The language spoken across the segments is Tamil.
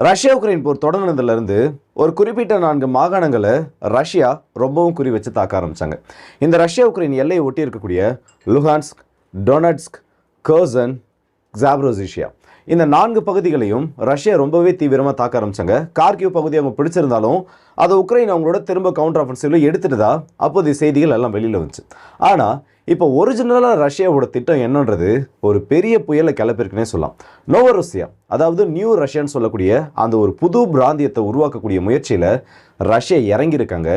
ரஷ்யா உக்ரைன் போர் தொடங்கினதுலேருந்து ஒரு குறிப்பிட்ட நான்கு மாகாணங்களை ரஷ்யா ரொம்பவும் குறி வச்சு தாக்க ஆரம்பித்தாங்க இந்த ரஷ்யா உக்ரைன் எல்லையை ஒட்டி இருக்கக்கூடிய லுஹான்ஸ்க் டொனட்ஸ்க் கர்சன் ஜாப்ரோசிஷியா இந்த நான்கு பகுதிகளையும் ரஷ்யா ரொம்பவே தீவிரமாக தாக்க ஆரம்பிச்சாங்க. கார்கிவ் பகுதி அவங்க பிடிச்சிருந்தாலும் அதை உக்ரைன் அவங்களோட திரும்ப கவுண்டர் ஆஃபென்சிவ்ல எடுத்துட்டதா அப்போதைய செய்திகள் எல்லாம் வெளியில் வந்துச்சு. ஆனால் இப்போ ஒரிஜினலாக ரஷ்யாவோட திட்டம் என்னன்றது ஒரு பெரிய புயலை கிளப்பிருக்குன்னே சொல்லலாம். நோவரோசியா அதாவது நியூ ரஷ்யான்னு சொல்லக்கூடிய அந்த ஒரு புது பிராந்தியத்தை உருவாக்கக்கூடிய முயற்சியில் ரஷ்யா இறங்கியிருக்காங்க.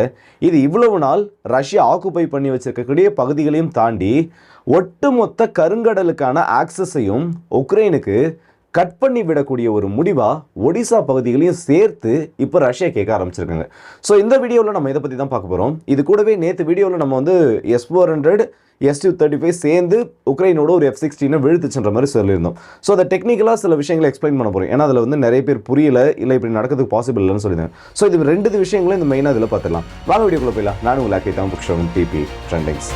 இது இவ்வளவு நாள் ரஷ்யா ஆக்குப்பை பண்ணி வச்சிருக்கக்கூடிய பகுதிகளையும் தாண்டி ஒட்டுமொத்த கருங்கடலுக்கான ஆக்சஸையும் உக்ரைனுக்கு கட் பண்ணி விடக்கூடிய ஒரு முடிவாக ஒடிசா பகுதிகளையும் சேர்த்து இப்போ ரஷ்யா கேட்க ஆரம்பிச்சிருக்காங்க. ஸோ இந்த வீடியோவில் நம்ம இதை பற்றி தான் பார்க்க போகிறோம் இது கூடவே நேற்று வீடியோவில் நம்ம வந்து S four hundred S two thirty five சேர்ந்து உக்ரைனோட ஒரு எஃப் சிக்ஸ்டீனை விழுத்துச்சுன்ற மாதிரி சொல்லியிருந்தோம். ஸோ அதை டெக்னிக்கலாக சில விஷயங்களை எக்ஸ்பிளைன் பண்ண போகிறோம் ஏன்னா அதில் வந்து நிறைய பேர் புரியல இல்லை இப்படி நடக்கிறதுக்கு பாசிபிள் இல்லைன்னு சொல்லியிருந்தேன் ஸோ இது ரெண்டு விஷயங்களும் இந்த மெயினாக இதில் பார்த்துக்கலாம் வாங்க வீடியோக்குள்ளே போயிடலாம். நானும் உங்களை தான் புக் டிபி ட்ரெண்டிங்ஸ்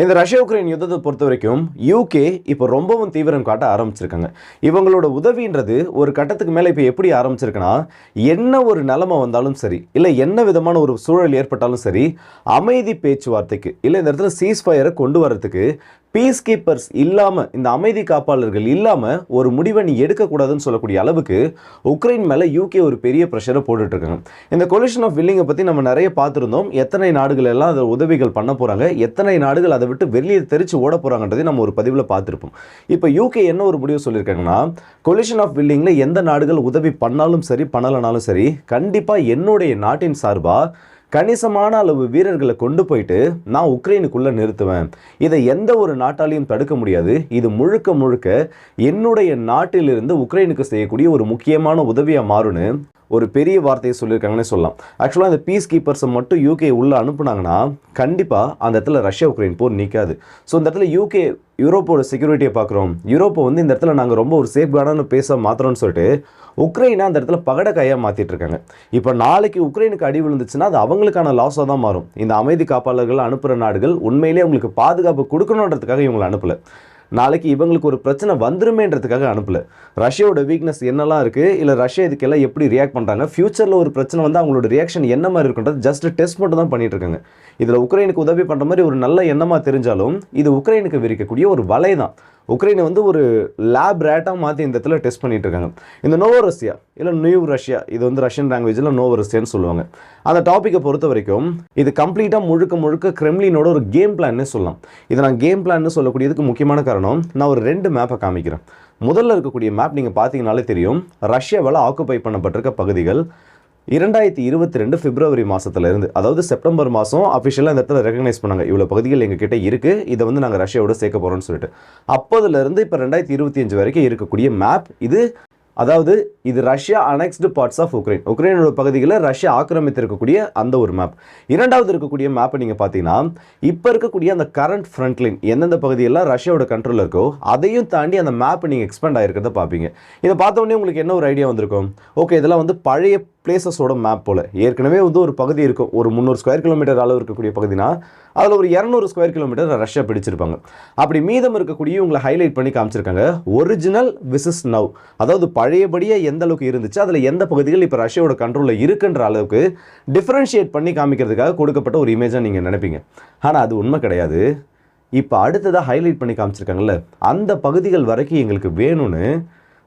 இந்த ரஷ்யா உக்ரைன் யுத்தத்தை பொறுத்த வரைக்கும் யூகே இப்போ ரொம்பவும் தீவிரம் காட்ட ஆரம்பிச்சிருக்காங்க. இவங்களோட உதவின்றது ஒரு கட்டத்துக்கு மேலே இப்போ எப்படி ஆரம்பிச்சிருக்குன்னா என்ன ஒரு நிலைமை வந்தாலும் சரி இல்லை என்ன விதமான ஒரு சூழல் ஏற்பட்டாலும் சரி அமைதி பேச்சுவார்த்தைக்கு இல்லை இந்த இடத்துல சீஸ்ஃபயரை கொண்டு வரதுக்கு பீஸ் கீப்பர்ஸ் இல்லாமல் இந்த அமைதி காப்பாளர்கள் இல்லாமல் ஒரு முடிவை நீ எடுக்கக்கூடாதுன்னு சொல்லக்கூடிய அளவுக்கு உக்ரைன் மேலே யூகே ஒரு பெரிய ப்ரெஷரை போட்டுட்ருக்காங்க இந்த கொலிஷன் ஆஃப் வில்லிங்கை பற்றி நம்ம நிறைய பார்த்துருந்தோம். எத்தனை நாடுகள் எல்லாம் அதை உதவிகள் பண்ண போகிறாங்க எத்தனை நாடுகள் அதை விட்டு வெளியே தெரிச்சு ஓட போகிறாங்கன்றதை நம்ம ஒரு பதிவில் பார்த்துருப்போம். இப்போ யூகே என்ன ஒரு முடிவு சொல்லியிருக்காங்கன்னா கொலிஷன் ஆஃப் வில்லிங்கில் எந்த நாடுகள் உதவி பண்ணாலும் சரி பண்ணலைனாலும் சரி கண்டிப்பாக என்னுடைய நாட்டின் சார்பாக கணிசமான அளவு வீரர்களை கொண்டு போயிட்டு நான் உக்ரைனுக்குள்ளே நிறுத்துவேன். இதை எந்த ஒரு நாட்டாலையும் தடுக்க முடியாது. இது முழுக்க முழுக்க என்னுடைய நாட்டிலிருந்து உக்ரைனுக்கு செய்யக்கூடிய ஒரு முக்கியமான உதவியாக மாறுன்னு ஒரு பெரிய வார்த்தையை சொல்லியிருக்காங்கன்னே சொல்லலாம். ஆக்சுவலாக இந்த பீஸ் கீப்பர்ஸை மட்டும் யூகே உள்ளே அனுப்புனாங்கன்னா கண்டிப்பாக அந்த இடத்துல ரஷ்யா உக்ரைன் போர் நிற்காது ஸோ இந்த இடத்துல யூகே யூரோப்போட செக்யூரிட்டியை பார்க்குறோம். யூரோப்பை வந்து இந்த இடத்துல நாங்கள் ரொம்ப ஒரு சேஃப் கார்டான பேச மாத்திரம்னு சொல்லிட்டு உக்ரைனை அந்த இடத்துல பகடக்காயாக மாற்றிட்டு இருக்காங்க. இப்போ நாளைக்கு உக்ரைனுக்கு அடி விழுந்துச்சுன்னா அது அவங்களுக்கான லாஸாக தான் மாறும். இந்த அமைதி காப்பாளர்கள் அனுப்புகிற நாடுகள் உண்மையிலேயே அவங்களுக்கு பாதுகாப்பு கொடுக்கணுன்றதுக்காக இவங்களை அனுப்பலை. நாளைக்கு இவங்களுக்கு ஒரு பிரச்சனை வந்துருமேன்றதுக்காக அனுப்பல. ரஷ்யாவோட வீக்னஸ் என்னெல்லாம் இருக்குது இல்லை ரஷ்யா இதுக்கெல்லாம் எப்படி ரியாக்ட் பண்ணுறாங்க ஃபியூச்சரில் ஒரு பிரச்சனை வந்து அவங்களோட ரியாக்ஷன் என்ன மாதிரி இருக்குன்றது ஜஸ்ட் டெஸ்ட் மட்டும் தான் பண்ணிட்டு இருக்காங்க. இதில் உக்ரைனுக்கு உதவி பண்ணுற மாதிரி ஒரு நல்ல எண்ணமாக தெரிஞ்சாலும் இது உக்ரைனுக்கு விரிக்கக்கூடிய ஒரு வலை தான் உக்ரைனை வந்து ஒரு லேப் ரேட்டாக மாற்றி இந்த இடத்துல டெஸ்ட் பண்ணிட்டு இருக்காங்க. இந்த நோவோ ரஷ்யா இல்லை நியூ ரஷ்யா இது வந்து ரஷ்யன் லாங்குவேஜில் நோவோ ரஷ்யான்னு சொல்லுவாங்க. அந்த டாப்பிக்கை பொறுத்த வரைக்கும் இது கம்ப்ளீட்டாக முழுக்க முழுக்க கிரெம்லினோட ஒரு கேம் பிளான்னு சொல்லலாம். இதை நான் கேம் பிளான்னு சொல்லக்கூடியதுக்கு முக்கியமான காரணம் நான் ஒரு ரெண்டு மேப்பை காமிக்கிறேன். முதல்ல இருக்கக்கூடிய மேப் நீங்கள் பார்த்தீங்கனாலே தெரியும் ரஷ்யாவால் ஆக்குபை பண்ணப்பட்டிருக்க பகுதிகள் இரண்டாயிரத்தி இருபத்தி ரெண்டு பிப்ரவரி மாதத்துலேருந்து அதாவது செப்டம்பர் மாதம் அஃபிஷியலாக இந்த இடத்துல ரெகனைஸ் பண்ணாங்க. இவ்வளோ பகுதிகள் எங்ககிட்ட இருக்குது இதை வந்து நாங்கள் ரஷ்யாவோட சேர்க்க போகிறோம்னு சொல்லிட்டு. அப்போதுலேருந்து இப்போ ரெண்டாயிரத்தி இருபத்தி அஞ்சு வரைக்கும் இருக்கக்கூடிய மேப் இது அதாவது இது Russia annexed parts of Ukraine உக்ரைனோட பகுதிகளை ரஷ்யா ஆக்கிரமித்திருக்கக்கூடிய அந்த ஒரு மேப் இரண்டாவது இருக்கக்கூடிய மேப்பை நீங்கள் பார்த்தீங்கன்னா இப்போ இருக்கக்கூடிய அந்த கரண்ட் ஃப்ரண்ட் லைன் எந்தெந்த பகுதியெல்லாம் ரஷ்யாவோட கண்ட்ரோலில் இருக்கோ அதையும் தாண்டி அந்த மேப் நீங்கள் எக்ஸ்பெண்ட் ஆகிருக்கிறத பார்ப்பீங்க. இதை பார்த்தோன்னே உங்களுக்கு என்ன ஒரு ஐடியா வந்திருக்கும்? ஓகே இதெல்லாம் வந்து பழைய பிளேசஸோட மேப் போல். ஏற்கனவே வந்து ஒரு பகுதி இருக்கும் ஒரு முந்நூறு ஸ்கொயர் கிலோமீட்டர் அளவு இருக்கக்கூடிய பகுதினா அதில் ஒரு இரநூறு ஸ்கொயர் கிலோமீட்டர் ரஷ்யா பிடிச்சிருப்பாங்க. அப்படி மீதம் இருக்கக்கூடிய உங்களை ஹைலைட் பண்ணி காமிச்சிருக்காங்க. ஒரிஜினல் விசஸ் நவ் அதாவது பழையபடியாக எந்த அளவுக்கு இருந்துச்சு அதில் எந்த பகுதிகள் இப்போ ரஷ்யாவோட கண்ட்ரோலில் இருக்குன்ற அளவுக்கு டிஃப்ரென்ஷியேட் பண்ணி காமிக்கிறதுக்காக கொடுக்கப்பட்ட ஒரு இமேஜாக நீங்கள் நினைப்பீங்க. ஆனால் அது உண்மை கிடையாது. இப்போ அடுத்ததாக ஹைலைட் பண்ணி காமிச்சிருக்காங்கல்ல அந்த பகுதிகள் வரைக்கும் எங்களுக்கு வேணும்னு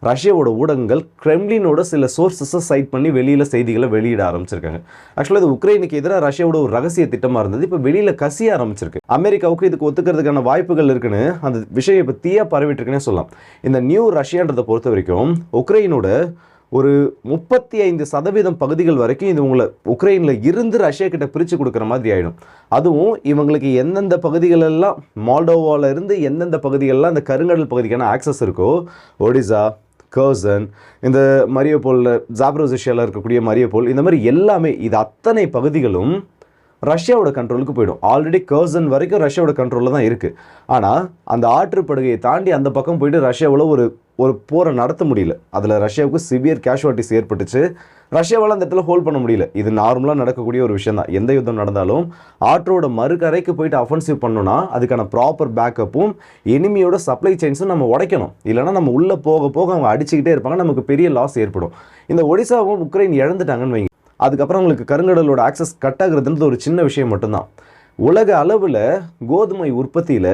ரஷ்யாவோட ஊடகங்கள் கிரெம்லினோட சில சோர்சஸை சைட் பண்ணி வெளியில் செய்திகளை வெளியிட ஆரம்பிச்சிருக்காங்க. ஆக்சுவலாக இது உக்ரைனுக்கு எதிராக ரஷ்யாவோட ஒரு ரகசிய திட்டமாக இருந்தது. இப்போ வெளியில் கசிய ஆரம்பிச்சிருக்கு. அமெரிக்காவுக்கு இதுக்கு ஒத்துக்கிறதுக்கான வாய்ப்புகள் இருக்குன்னு அந்த விஷயம் இப்போ தீயாக பரவிட்டுருக்குன்னே சொல்லலாம். இந்த நியூ ரஷ்யான்றதை பொறுத்த வரைக்கும் உக்ரைனோட ஒரு முப்பத்தி ஐந்து சதவீதம் பகுதிகள் வரைக்கும் இது உங்களை உக்ரைனில் இருந்து ரஷ்யா கிட்ட பிரித்து கொடுக்குற மாதிரி ஆகிடும் அதுவும் இவங்களுக்கு எந்தெந்த பகுதிகளெல்லாம் மால்டோவாவில் இருந்து எந்தெந்த பகுதிகளெல்லாம் அந்த கருங்கடல் பகுதிக்கான ஆக்சஸ் இருக்கோ ஒடிசா கர்சன் இந்த மரியபோலில் ஜாப்ரோசிஷியாவில் இருக்கக்கூடிய மரியப்போல் இந்த மாதிரி எல்லாமே இது அத்தனை பகுதிகளும் ரஷ்யாவோட கண்ட்ரோலுக்கு போயிடும். ஆல்ரெடி கர்சன் வரைக்கும் ரஷ்யாவோட கண்ட்ரோலில் தான் இருக்குது ஆனால் அந்த ஆற்றுப்படுகையை தாண்டி அந்த பக்கம் போயிட்டு ரஷ்யாவில் ஒரு ஒரு போரை நடத்த முடியல. அதில் ரஷ்யாவுக்கு சிவியர் கேஷுவாலிட்டிஸ் ஏற்பட்டுச்சு. ரஷ்யாவால் அந்த இடத்துல ஹோல்ட் பண்ண முடியல. இது நார்மலாக நடக்கக்கூடிய ஒரு விஷயம் தான். எந்த யுத்தம் நடந்தாலும் ஆற்றோட மறுக்கரைக்கு போயிட்டு அஃபென்சிவ் பண்ணோன்னா அதுக்கான ப்ராப்பர் பேக்கப்பும் எனிமியோட சப்ளை செயின்ஸும் நம்ம உடைக்கணும். இல்லைனா நம்ம உள்ளே போக போக அவங்க அடிச்சுக்கிட்டே இருப்பாங்க. நமக்கு பெரிய லாஸ் ஏற்படும். இந்த ஒடிசாவும் உக்ரைன் இழந்துட்டாங்கன்னு வைங்க. அதுக்கப்புறம் அவங்களுக்கு கருங்கடலோட ஆக்சஸ் கட் ஆகுறதுன்றது ஒரு சின்ன விஷயம் மட்டும்தான். உலக அளவில் கோதுமை உற்பத்தியில்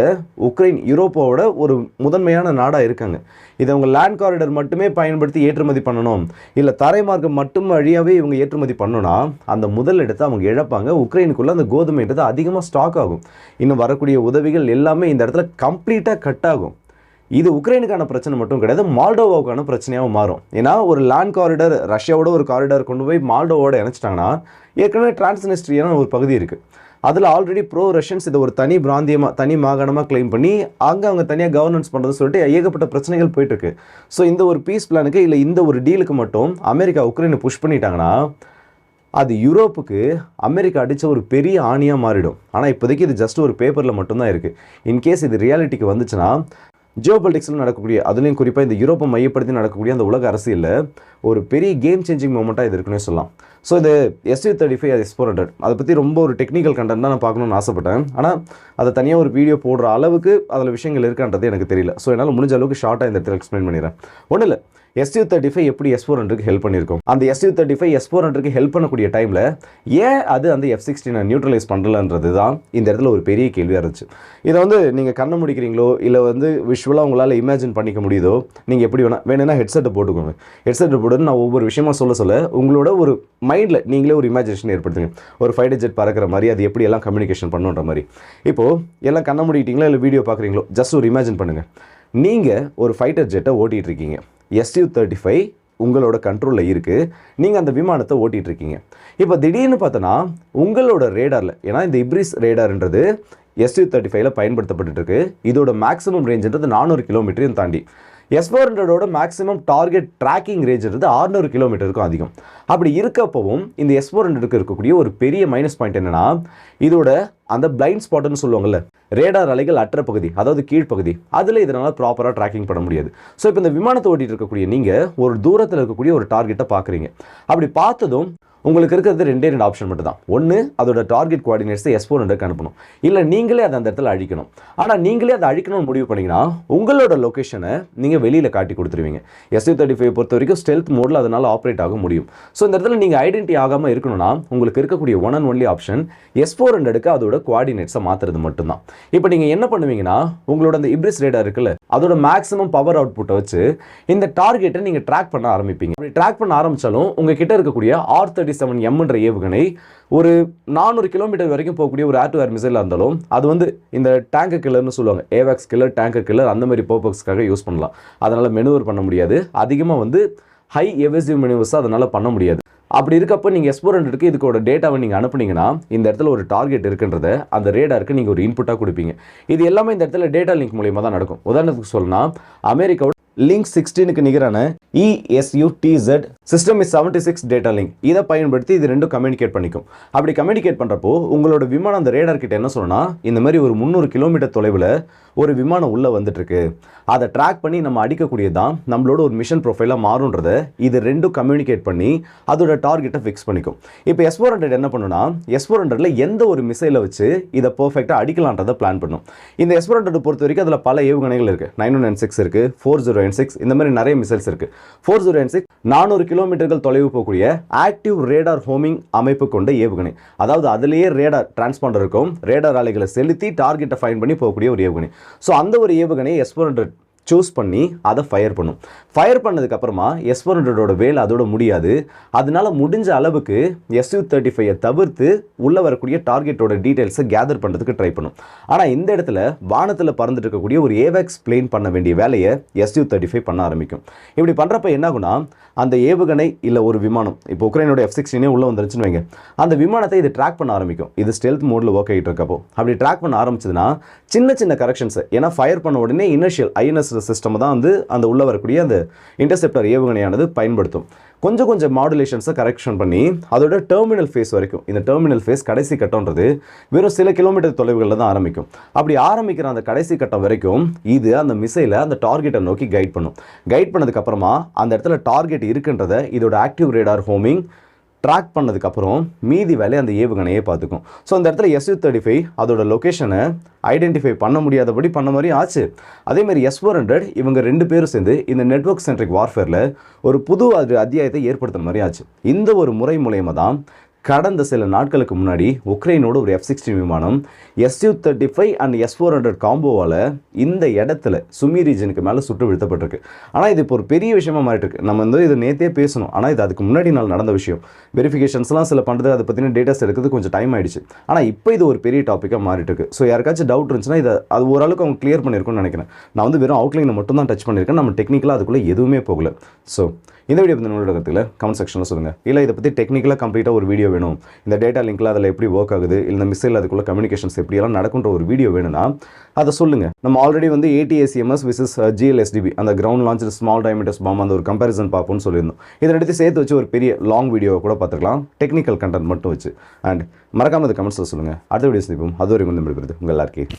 உக்ரைன் யூரோப்பாவோட ஒரு முதன்மையான நாடாக இருக்காங்க. இதை அவங்க லேண்ட் காரிடர் மட்டுமே பயன்படுத்தி ஏற்றுமதி பண்ணணும். இல்லை தரை மார்க்கம் மட்டும் வழியாகவே இவங்க ஏற்றுமதி பண்ணணும்னா அந்த முதல் இடத்தை அவங்க இழப்பாங்க. உக்ரைனுக்குள்ளே அந்த கோதுமைன்றது அதிகமாக ஸ்டாக் ஆகும். இன்னும் வரக்கூடிய உதவிகள் எல்லாமே இந்த இடத்துல கம்ப்ளீட்டாக கட் ஆகும். இது உக்ரைனுக்கான பிரச்சனை மட்டும் கிடையாது மால்டோவாவுக்கான பிரச்சனையாகவும் மாறும். ஏன்னா ஒரு லேண்ட் காரிடர் ரஷ்யாவோட ஒரு காரிடர் கொண்டு போய் மால்டோவோட இணைச்சிட்டாங்கன்னா ஏற்கனவே டிரான்ஸ்னிஸ்ட்ரியான ஒரு பகுதி இருக்குது அதில் ஆல்ரெடி ப்ரோ ரஷ்யன்ஸ் இதை ஒரு தனி பிராந்தியமாக தனி மாகாணமாக கிளைம் பண்ணி அங்கே அவங்க தனியாக கவர்னன்ஸ் பண்ணுறது சொல்லிட்டு ஏகப்பட்ட பிரச்சனைகள் போயிட்டுருக்கு. ஸோ இந்த ஒரு பீஸ் பிளானுக்கு இல்லை இந்த ஒரு டீலுக்கு மட்டும் அமெரிக்கா உக்ரைனை புஷ் பண்ணிட்டாங்கன்னா அது யூரோப்புக்கு அமெரிக்கா அடித்த ஒரு பெரிய ஆணியாக மாறிடும். ஆனால் இப்போதைக்கு இது ஜஸ்ட் ஒரு பேப்பரில் மட்டும்தான் இருக்குது இன்கேஸ் இது ரியாலிட்டிக்கு வந்துச்சுன்னா ஜியோபொலிட்டிக்ஸில் நடக்கக்கூடிய அதுலேயும் குறிப்பாக இந்த யூரோப்பை மையப்படுத்தி நடக்கக்கூடிய அந்த உலக அரசியலில் ஒரு பெரிய கேம் சேஞ்சிங் மூமெண்ட்டாக இது இருக்குன்னே சொல்லலாம். ஸோ இது SU thirty five S four hundred அதை பற்றி ரொம்ப ஒரு டெக்னிக்கல் கண்டென்ட் தான் நான் பார்க்கணும்னு ஆசைப்பட்டேன். ஆனால் அதை தனியாக ஒரு வீடியோ போடுற அளவுக்கு அதில் விஷயங்கள் இருக்கான்றது எனக்கு தெரியல. ஸோ என்னால் முடிஞ்ச அளவுக்கு ஷார்ட்டாக இந்த இடத்துல எக்ஸ்பிளைன் பண்ணிடுறேன். ஒன்றும் இல்லை. எஸ்யூ தேர்ட்டி ஃபைவ் எப்படி எஸ் ஃபோர் ஹண்ட்ருக்கு ஹெல்ப் பண்ணியிருக்கும்? அந்த SU thirty five S four ஹண்ட்ருக்கு help பண்ணக்கூடிய டைமில் ஏன் அது அந்த எஃப் சிக்ஸ்டீனை நியூட்ரலைஸ் பண்ணலன்றது தான் இந்த இடத்துல ஒரு பெரிய கேள்வியாக இருந்துச்சு. இதை வந்து நீங்கள் கண்ணை முடிக்கிறீங்களோ இல்லை வந்து விஷுவலாக உங்களால் இமேஜின் பண்ணிக்க முடியுதோ நீங்கள் எப்படி வேணால் வேணும்னா ஹெட்செட்டை போட்டுக்கோங்க. ஹெட்செட்டை போட்டு நான் ஒவ்வொரு விஷயமா சொல்ல சொல்ல உங்களோட ஒரு மைண்டில் நீங்களே ஒரு இமேஜினேஷன் ஏற்படுத்துங்க. ஒரு ஃபைட்டர் ஜெட் பறக்கிற மாதிரி அது எப்படி எல்லாம் கம்யூனிகேஷன் பண்ணுன்ற மாதிரி. இப்போது எல்லாம் கண்ணை முடிக்கிட்டீங்களா இல்லை வீடியோ பார்க்குறீங்களோ ஜஸ்ட் ஒரு இமேஜின் பண்ணுங்கள் நீங்கள் ஒரு ஃபைட்டர் ஜெட்டை ஓட்டிகிட்டு இருக்கீங்க. எஸ்யூ தேர்ட்டி ஃபைவ் உங்களோட கண்ட்ரோலில் இருக்குது நீங்கள் அந்த விமானத்தை ஓட்டிகிட்டு இருக்கீங்க இப்போ திடீர்னு பார்த்தோன்னா உங்களோட ரேடாரில் ஏன்னா இந்த இப்ரிஸ் ரேடார்ன்றது எஸ்யூ தேர்ட்டி ஃபைவ்ல பயன்படுத்தப்பட்டுருக்கு இதோட மேக்ஸிமம் ரேஞ்சுன்றது நானூறு கிலோமீட்டரையும் தாண்டி. எஸ் ஃபோர் ஹண்ட்ரடோட மேக்ஸிமம் டார்கெட் ட்ராக்கிங் ரேஞ்சுன்றது ஆறுநூறு கிலோமீட்டருக்கும் அதிகம். அப்படி இருக்கப்பவும் இந்த எஸ் ஃபோர் ஹண்ட்ரடுக்கு இருக்கக்கூடிய ஒரு பெரிய மைனஸ் பாயிண்ட் என்னன்னா இதோட அந்த பிளைண்ட் ஸ்பாட்னு சொல்லுவாங்கல்ல ரேடார் அலைகள் அற்ற பகுதி அதாவது கீழ்ப்பகுதி அதில் இதனால் ப்ராப்பராக ட்ராக்கிங் பண்ண முடியாது. ஸோ இப்போ இந்த விமானத்தை ஓட்டிகிட்டு இருக்கக்கூடிய நீங்கள் ஒரு தூரத்தில் இருக்கக்கூடிய ஒரு டார்கெட்டை பார்க்குறீங்க அப்படி பார்த்ததும் உங்களுக்கு இருக்கிறது ரெண்டே ரெண்டு ஆப்ஷன் மட்டும் தான் ஒன்று அதோட டார்கெட் கோஆர்டினேட்ஸை எஸ் ஃபோர் ஹண்ட்ரட் அனுப்பணும். இல்லை நீங்களே அதை அந்த இடத்துல அழிக்கணும். ஆனால் நீங்களே அதை அழிக்கணும்னு முடிவு பண்ணிங்கன்னா உங்களோட லொக்கேஷனை நீங்கள் வெளியில் காட்டி கொடுத்துருவீங்க. எஸ்யூ தேர்ட்டி ஃபைவ் பொறுத்த வரைக்கும் ஸ்டெல்த் மோடில் அதனால் ஆப்ரேட் ஆக முடியும். ஸோ இந்த இடத்துல நீங்கள் ஐடென்டி ஆகாமல் இருக்கணும்னா உங்களுக்கு இருக்கக்கூடிய one and only option S four ஹண்ட்ரடுக்கு அதோட குவாடினேட்ஸை மாற்றுறது மட்டும்தான். இப்போ நீங்கள் என்ன பண்ணுவீங்கன்னா உங்களோட அந்த இப்ரிஸ் ரேடாக இருக்குல்ல அதோட மேக்ஸிமம் பவர் அவுட்புட்டை வச்சு இந்த டார்கெட்டை நீங்கள் ட்ராக் பண்ண ஆரம்பிப்பீங்க. அப்படி ட்ராக் பண்ண ஆரம்பிச்சாலும் உங்ககிட்ட இருக்கக்கூடிய ஆர் தேர்ட்டி செவன் எம்ன்ற ஏவுகணை ஒரு நானூறு கிலோமீட்டர் வரைக்கும் போகக்கூடிய ஒரு ஏர் டு ஏர் மிசைலாக இருந்தாலும் அது வந்து இந்த டேங்கர் கில்லர்னு சொல்லுவாங்க. ஏவாக்ஸ் கில்லர் டேங்கர் கில்லர் அந்த மாதிரி பர்பஸ்க்காக யூஸ் பண்ணலாம். அதனால் மெனுவர் பண்ண முடியாது. அதிகமாக வந்து ஹை எவசிவ் மெனுவர்ஸ் அதனால் பண்ண முடியாது. அப்படி இருக்கப்போ நீங்கள் எஸ்போரண்ட்டுக்கு இதுக்கோட டேட்டாவை நீங்கள் அனுப்புனீங்கன்னா இந்த இடத்துல ஒரு டார்கெட் இருக்குன்றத அந்த ரேடாருக்கு நீங்கள் ஒரு இன்புட்டாக கொடுப்பீங்க. இது எல்லாமே இந்த இடத்துல டேட்டா லிங்க் மூலியமாக தான் நடக்கும். உதாரணத்துக்கு சொல்லணும்னா அமெரிக்காவோட லிங்க் சிக்ஸ்டீனுக்கு நிகரான E இஎஸ்யூடிசெட் system is seventy six data link இதை பயன்படுத்தி இது ரெண்டும் கம்யூனிகேட் பண்ணிக்கும். அப்படி கம்யூனிகேட் பண்ணுறப்போ உங்களோட விமானம் அந்த ரேடார் கிட்ட என்ன சொன்னா இந்த மாதிரி ஒரு முந்நூறு கிலோமீட்டர் தொலைவில் ஒரு விமானம் உள்ளே வந்துட்டுருக்கு. அதை ட்ராக் பண்ணி நம்ம அடிக்கக்கூடியது தான் நம்மளோட ஒரு மிஷன் ப்ரொஃபைலாக மாறுன்றத இது ரெண்டும் கம்யூனிகேட் பண்ணி அதோட டார்கெட்டை ஃபிக்ஸ் பண்ணிக்கும். இப்போ எஸ் ஃபோர் ஹண்ட்ரட் என்ன பண்ணுன்னா எஸ் ஃபோர் ஹண்ட்ரட்ல எந்த ஒரு மிசைலை வச்சு இதை பர்ஃபெக்டாக அடிக்கலான்றதை பிளான் பண்ணும். இந்த எஸ் ஃபோர் ஹண்ட்ரட் பொறுத்த வரைக்கும் அதில் பல ஏவுகணைகள் இருக்குது நைன் ஒன் நைன் சிக்ஸ் இருக்குது ஃபோர் ஜீரோ நைன் சிக்ஸ் இந்த மாதிரி நிறைய மிசைல்ஸ் இருக்குது ஃபோர் ஜீரோ நைன் சிக்ஸ் நானூறு கிலோமீட்டர்கள் தொலைவு போகக்கூடிய ஆக்டிவ் ரேடார் ஹோமிங் அமைப்பு கொண்ட ஏவுகணை. அதாவது அதிலேயே ரேடார் டிரான்ஸ்பாண்டர் இருக்கும் ரேடார் அலைகளை செலுத்தி டார்கெட்டை ஃபைன் பண்ணி போகக்கூடிய ஒரு ஏவுகணை. ஸோ அந்த ஒரு ஏவுகணை எஸ் ஃபோர் ஹண்ட்ரட் சூஸ் பண்ணி அதை ஃபயர் பண்ணும். ஃபயர் பண்ணதுக்கப்புறமா எஸ் ஃபோர் ஹண்ட்ரடோட வேலை அதோட முடியாது. அதனால முடிஞ்ச அளவுக்கு எஸ் யூ தேர்ட்டி ஃபைவை தவிர்த்து உள்ளே வரக்கூடிய டார்கெட்டோட டீட்டெயில்ஸை கேதர் பண்ணுறதுக்கு ட்ரை பண்ணும். ஆனால் இந்த இடத்துல வானத்தில் பறந்துட்டு இருக்கக்கூடிய ஒரு ஏவேக்ஸ் பிளேன் பண்ண வேண்டிய வேலையை எஸ்யூ தேர்ட்டி ஃபைவ் பண்ண ஆரம்பிக்கும். இப்படி பண்ணுறப்ப என்னாகும்னா அந்த ஏவுகணை இல்லை ஒரு விமானம் இப்போ உக்ரைனோட எஃப் சிக்ஸ்டீனே உள்ளே வந்துருச்சுன்னு வைங்க. அந்த விமானத்தை இது ட்ராக் பண்ண ஆரம்பிக்கும். இது ஸ்டெல்த் மோடில் ஒர்க் ஆகிட்டு இருக்கப்போ. அப்படி ட்ராக் பண்ண ஆரம்பிச்சதுன்னா சின்ன சின்ன கரெக்ஷன்ஸ் ஏன்னா ஃபயர் பண்ண உடனே இனிஷியல் ஐஎன்எஸ் சிஸ்டம் தான் வந்து அந்த உள்ளே வரக்கூடிய அந்த இன்டர்செப்டர் ஏவுகணையானது பயன்படுத்தும். கொஞ்சம் கொஞ்சம் மாடுலேஷன்ஸை கரெக்ஷன் பண்ணி அதோட டெர்மினல் ஃபேஸ் வரைக்கும் இந்த டெர்மினல் ஃபேஸ் கடைசி கட்டம்ன்றது வெறும் சில கிலோமீட்டர் தொலைவுகளில் தான் ஆரம்பிக்கும். அப்படி ஆரம்பிக்கிற அந்த கடைசி கட்டம் வரைக்கும் இது அந்த மிசைலை அந்த டார்கெட்டை நோக்கி கைட் பண்ணும். கைட் பண்ணதுக்கு அப்புறமா அந்த இடத்துல டார்கெட் இருக்குன்றத இதோட ஆக்டிவ் ரேடார் ஹோமிங் ட்ராக் பண்ணதுக்கப்புறம் மீதி வேலையை அந்த ஏவுகணையே பார்த்துக்கும். ஸோ அந்த இடத்துல எஸ்யூ தேர்ட்டி ஃபைவ் அதோட லொக்கேஷனை ஐடென்டிஃபை பண்ண முடியாதபடி பண்ண மாதிரி ஆச்சு. அதேமாதிரி எஸ் ஃபோர் ஹண்ட்ரட் இவங்க ரெண்டு பேரும் சேர்ந்து இந்த நெட்வொர்க் சென்ட்ரிக் வார்ஃபேரில் ஒரு புது அது அத்தியாயத்தை ஏற்படுத்துகிற மாதிரி ஆச்சு. இந்த ஒரு முறை மூலயமா தான் கடந்த சில நாட்களுக்கு முன்னாடி உக்ரைனோட ஒரு எஃப் சிக்ஸ்டி விமானம் SU thirty five and S four hundred காம்போவால் இந்த இடத்துல சுமி ரீஜனுக்கு மேலே சுட்டு வீழ்த்தப்பட்டிருக்கு. ஆனால் இது இப்போ ஒரு பெரிய விஷயமா மாறிட்டு இருக்கு நம்ம வந்து இது நேத்தே பேசணும். ஆனால் இது அதுக்கு முன்னாடி நாள் நடந்த விஷயம். வெரிஃபிகேஷன்ஸ்லாம் சில பண்ணுறது அதை பற்றின டேட்டாஸ் எடுக்கிறது கொஞ்சம் டைம் ஆயிடுச்சு. ஆனால் இப்போ இது ஒரு பெரிய டாப்பிக்காக மாறிட்டு இருக்கு ஸோ யாருக்காச்சும் டவுட் இருந்துச்சுன்னா இதை அது ஓரளவுக்கு அவங்க கிளியர் பண்ணியிருக்கும்னு நினைக்கிறேன். நான் வந்து வெறும் அவுட்லைனை மட்டும் தான் டச் பண்ணியிருக்கேன். நம்ம டெக்னிக்கலாக அதுக்குள்ளே எதுவுமே போகல. ஸோ இந்த வீடியோ பற்றி உங்களோட கருத்துல கமெண்ட் செக்ஷனில் சொல்லுங்கள் இல்லை இதை பற்றி டெக்னிக்கலாக கம்ப்ளீட்டாக ஒரு வீடியோ வேணும். இந்த டேட்டா லிங்க்லாம் அதில் எப்படி ஒர்க் ஆகுது? இல்லை இந்த மிஸ்ஸில் அதுக்குள்ள கம்யூனிகேஷன்ஸ் எப்படியெல்லாம் நடக்குன்ற ஒரு வீடியோ வேணும்னா அதை சொல்லுங்கள் நம்ம ஆல்ரெடி வந்து ஏடிஎஸ்எம்எஸ் விசஸ் ஜிஎல்எஸ்டிபி அந்த ground launch small diameters bomb அந்த ஒரு கம்பேரிசன் பார்ப்போம்னு சொல்லியிருந்தோம். இதை எடுத்து சேர்த்து வச்சு ஒரு பெரிய லாங் வீடியோவை கூட பார்த்துக்கலாம். டெக்னிக்கல் கண்டென்ட் மட்டும் வச்சு. அண்ட் மறக்காமல் அது கமெண்ட்ஸில் சொல்லுங்கள் அடுத்த வீடியோ சந்திப்போம். அது வரைக்கும் வந்து உங்கள் எல்லாருக்கே